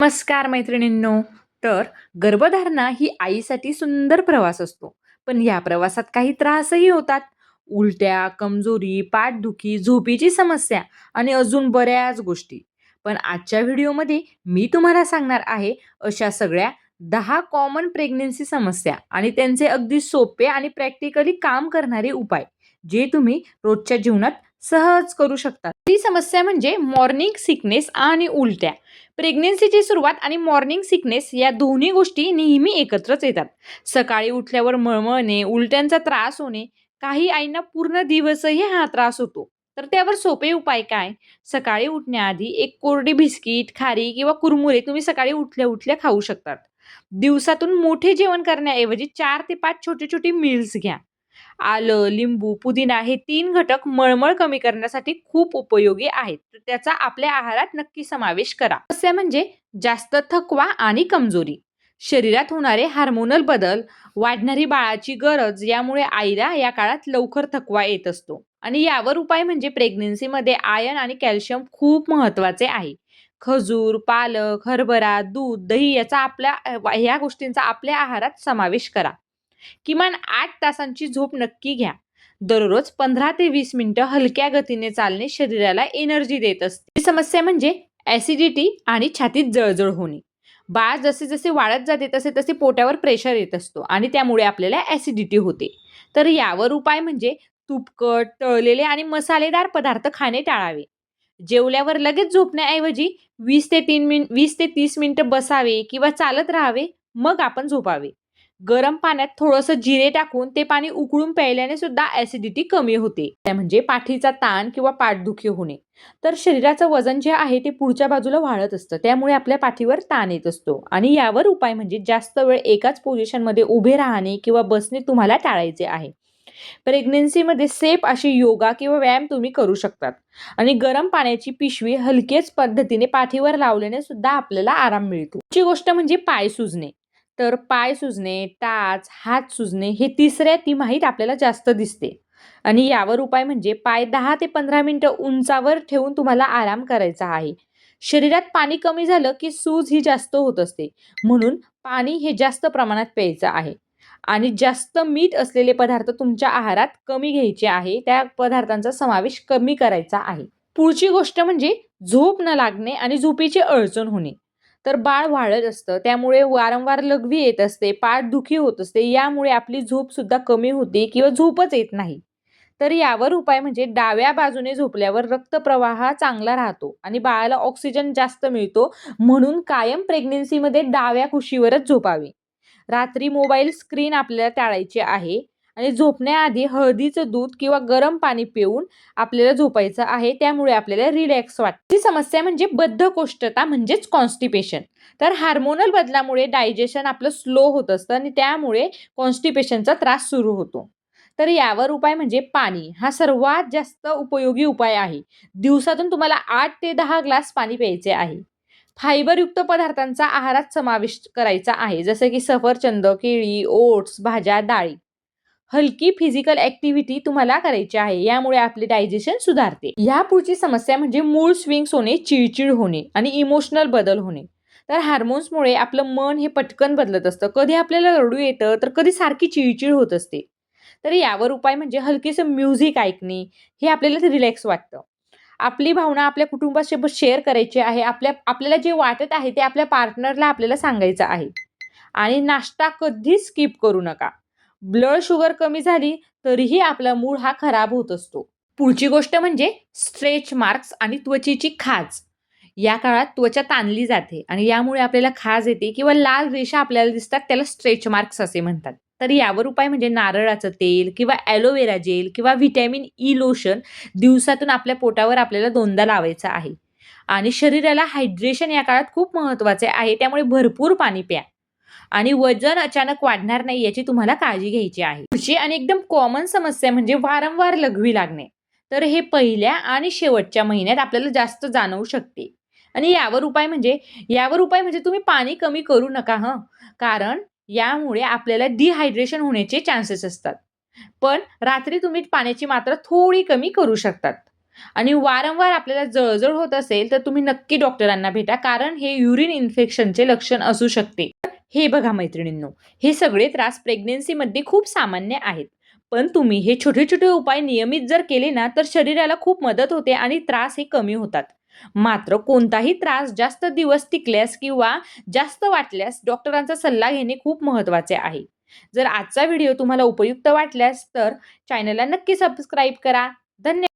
नमस्कार मैत्रिणींनो. तर गर्भधारणा ही आईसाठी सुंदर प्रवास असतो. पण या प्रवासात काही त्रासही होतात. उलट्या कमजोरी पाठदुखी झोपेची समस्या आणि अजून बऱ्याच गोष्टी. पण आजच्या व्हिडिओमध्ये मी तुम्हाला सांगणार आहे अशा सगळ्या दहा कॉमन प्रेग्नेन्सी समस्या आणि त्यांचे अगदी सोपे आणि प्रॅक्टिकली काम करणारे उपाय जे तुम्ही रोजच्या जीवनात सहज करू शकता. ती समस्या म्हणजे मॉर्निंग सिकनेस आणि उलट्या. प्रेग्नेन्सीची सुरुवात आणि मॉर्निंग सिकनेस या दोन्ही गोष्टी नेहमी एकत्रच येतात. सकाळी उठल्यावर मळमळणे उलट्यांचा त्रास होणे काही आईंना पूर्ण दिवसही हा त्रास होतो. तर त्यावर सोपे उपाय काय? सकाळी उठण्याआधी एक कोरडी बिस्किट खारी किंवा कुरमुरे तुम्ही सकाळी उठल्या उठल्या खाऊ शकतात. दिवसातून मोठे जेवण करण्याऐवजी चार ते पाच छोटे छोटे मील्स घ्या. आलं लिंबू पुदिना हे तीन घटक मळमळ कमी करण्यासाठी खूप उपयोगी आहेत. तर त्याचा आपल्या आहारात नक्की समावेश करा. तसे म्हणजे जास्त थकवा आणि कमजोरी. शरीरात होणारे हार्मोनल बदल वाढणारी बाळाची गरज यामुळे आईला या काळात लवकर थकवा येत असतो. आणि यावर उपाय म्हणजे प्रेग्नेन्सीमध्ये आयर्न आणि कॅल्शियम खूप महत्त्वाचे आहे. खजूर पालक हरभरा दूध दही याचा आपल्या ह्या गोष्टींचा आपल्या आहारात समावेश करा. किमान आठ तासांची झोप नक्की घ्या. दररोज पंधरा ते वीस मिनिटं हलक्या गतीने चालणे शरीराला एनर्जी देत असते. ही समस्या म्हणजे ॲसिडिटी आणि छातीत जळजळ होणे. बाळ जसे जसे वाढत जाते तसे तसे पोटावर प्रेशर येत असतो आणि त्यामुळे आपल्याला ॲसिडिटी होते. तर यावर उपाय म्हणजे तुपकट तळलेले आणि मसालेदार पदार्थ खाणे टाळावे. जेवल्यावर लगेच झोपण्याऐवजी वीस ते तीन मिन वीस ते तीस मिनिटं बसावे किंवा चालत राहावे मग आपण झोपावे. गरम पाण्यात थोडंसं जिरे टाकून ते पाणी उकळून प्यायल्याने सुद्धा ऍसिडिटी कमी होते. त्या म्हणजे पाठीचा ताण किंवा पाठदुखी होणे. तर शरीराचं वजन जे आहे ते पुढच्या बाजूला वाढत असतं. त्यामुळे आपल्या पाठीवर ताण येत असतो. आणि यावर उपाय म्हणजे जास्त वेळ एकाच पोझिशनमध्ये उभे राहणे किंवा बसणे तुम्हाला टाळायचे आहे. प्रेग्नेन्सीमध्ये सेफ अशी योगा किंवा व्यायाम तुम्ही करू शकतात. आणि गरम पाण्याची पिशवी हलकेच पद्धतीने पाठीवर लावल्याने सुद्धा आपल्याला आराम मिळतो. गोष्ट म्हणजे पाय सुजणे. तर पाय सुजणे टाच हात सुजणे हे तिसऱ्या तिमाहीत आपल्याला जास्त दिसते. आणि यावर उपाय म्हणजे पाय दहा ते पंधरा मिनटं उंचावर ठेवून तुम्हाला आराम करायचा आहे. शरीरात पाणी कमी झालं की सूज ही जास्त होत असते. म्हणून पाणी हे जास्त प्रमाणात प्यायचं आहे. आणि जास्त मीठ असलेले पदार्थ तुमच्या आहारात कमी घ्यायचे आहे. त्या पदार्थांचा समावेश कमी करायचा आहे. पुढची गोष्ट म्हणजे झोप न लागणे आणि झोपेची अडचण होणे. तर बाळ वाढत असतं. त्यामुळे वारंवार लघवी येत असते पाठदुखी होत असते. यामुळे आपली झोप सुद्धा कमी होते किंवा झोपच येत नाही. तर यावर उपाय म्हणजे डाव्या बाजूने झोपल्यावर रक्तप्रवाह चांगला राहतो आणि बाळाला ऑक्सिजन जास्त मिळतो म्हणून कायम प्रेग्नेन्सीमध्ये डाव्या कुशीवरच झोपावे. रात्री मोबाईल स्क्रीन आपल्याला टाळायची आहे. आणि झोपण्याआधी हळदीचं दूध किंवा गरम पाणी पिऊन आपल्याला झोपायचं आहे त्यामुळे आपल्याला रिलॅक्स वाटते. समस्या म्हणजे बद्धकोष्ठता म्हणजेच कॉन्स्टिपेशन तर हार्मोनल बदलामुळे डायजेशन आपलं स्लो होत असतं आणि त्यामुळे कॉन्स्टिपेशनचा त्रास सुरू होतो. तर यावर उपाय म्हणजे पाणी हा सर्वात जास्त उपयोगी उपाय आहे. दिवसातून तुम्हाला आठ ते दहा ग्लास पाणी प्यायचे आहे. फायबरयुक्त पदार्थांचा आहारात समावेश करायचा आहे जसं की सफरचंद केळी ओट्स भाज्या डाळी. हलकी फिजिकल ऍक्टिव्हिटी तुम्हाला करायची आहे. यामुळे आपले डायजेशन सुधारते. या पुढची समस्या म्हणजे मूळ स्विंग्स होणे चिडचिड होणे आणि इमोशनल बदल होणे. तर हार्मोन्समुळे आपलं मन हे पटकन बदलत असतं. कधी आपल्याला रडू येतं तर कधी सारखी चिडचिड होत असते. तर यावर उपाय म्हणजे हलकेसं म्युझिक ऐकणे हे आपल्याला रिलॅक्स वाटतं. आपली भावना आपल्या कुटुंबासोबत शेअर करायची आहे. आपल्या आपल्याला जे वाटत आहे ते आपल्या पार्टनरला आपल्याला सांगायचं आहे. आणि नाश्ता कधीच स्किप करू नका. ब्लड शुगर कमी झाली तरीही आपला मूळ हा खराब होत असतो. पुढची गोष्ट म्हणजे स्ट्रेच मार्क्स आणि त्वचेची खाज. या काळात त्वचा ताणली जाते आणि यामुळे आपल्याला खाज येते किंवा लाल रेषा आपल्याला दिसतात त्याला स्ट्रेच मार्क्स असे म्हणतात. तर यावर उपाय म्हणजे नारळाचं तेल किंवा ॲलोवेरा जेल किंवा व्हिटॅमिन ई लोशन दिवसातून आपल्या पोटावर आपल्याला दोनदा लावायचं आहे. आणि शरीराला हायड्रेशन या काळात खूप महत्त्वाचे आहे त्यामुळे भरपूर पाणी प्या. आणि वजन अचानक वाढणार नाही याची तुम्हाला काळजी घ्यायची आहे. पुढची आणि एकदम कॉमन समस्या म्हणजे वारंवार लघवी लागणे. तर हे पहिल्या आणि शेवटच्या महिन्यात आपल्याला जास्त जाणवू शकते. आणि यावर उपाय म्हणजे यावर उपाय म्हणजे तुम्ही पाणी कमी करू नका हं. कारण यामुळे आपल्याला डिहायड्रेशन होण्याचे चान्सेस असतात. पण रात्री तुम्ही पाण्याची मात्रा थोडी कमी करू शकतात. आणि वारंवार आपल्याला जळजळ होत असेल तर तुम्ही नक्की डॉक्टरांना भेटा कारण हे युरिन इन्फेक्शनचे लक्षण असू शकते. हे बघा मैत्रिणींनो हे सगळे त्रास प्रेग्नेन्सीमध्ये खूप सामान्य आहेत. पण तुम्ही हे छोटे छोटे उपाय नियमित जर केले ना तर शरीराला खूप मदत होते आणि त्रास हे कमी होतात. मात्र कोणताही त्रास जास्त दिवस टिकल्यास किंवा जास्त वाटल्यास डॉक्टरांचा सल्ला घेणे खूप महत्त्वाचे आहे. जर आजचा व्हिडिओ तुम्हाला उपयुक्त वाटल्यास तर चॅनलला नक्की सबस्क्राईब करा. धन्यवाद